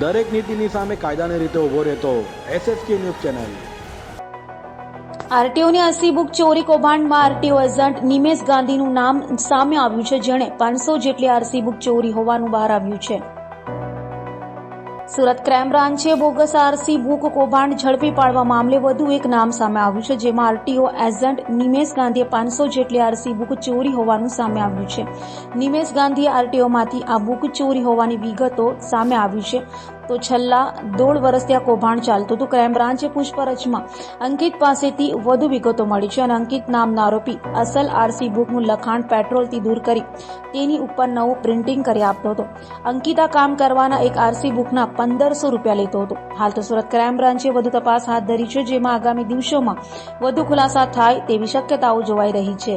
દરેક નીતિની સામે કાયદાની રીતે ઊભો રહેતો એસએસકે ન્યૂઝ ચેનલ. આરટીઓની અસલી બુક ચોરી કૌભાંડમાં આરટીઓ એજન્ટ નિમેશ ગાંધીનું નામ સામે આવ્યું છે, જેણે પાંચસો જેટલી આરસી બુક ચોરી હોવાનું બહાર આવ્યું છે. સુરત ક્રાઇમ બ્રાન્ચે બોગસ આરસી બુક કૌભાંડ ઝડપી પાડવા મામલે વધુ એક નામ સામે આવ્યું છે, જેમાં આરટીઓ એજન્ટ નિમેશ ગાંધીએ પાંચસો જેટલી આરસી બુક ચોરી હોવાનું સામે આવ્યું છે. નિમેશ ગાંધીએ આરટીઓમાંથી આ બુક ચોરી હોવાની વિગતો સામે આવી છે. તો છેલ્લા દોઢ વર્ષથી આ કૌભાંડ ચાલતું હતું. ક્રાઇમ બ્રાન્ચે પૂછપરછમાં અંકિત પાસેથી વધુ વિગતો મળી છે અને અંકિત નામના આરોપી અસલ આરસી બુકનું લખાણ પેટ્રોલથી દૂર કરી તેની ઉપર નવું પ્રિન્ટિંગ કરી આપતો હતો. અંકિતા કામ કરવાના એક આરસી બુકના પંદરસો રૂપિયા લેતો હતો. હાલ તો સુરત ક્રાઇમ બ્રાન્ચે વધુ તપાસ હાથ ધરી છે, જેમાં આગામી દિવસોમાં વધુ ખુલાસા થાય તેવી શક્યતાઓ જોવાઈ રહી છે.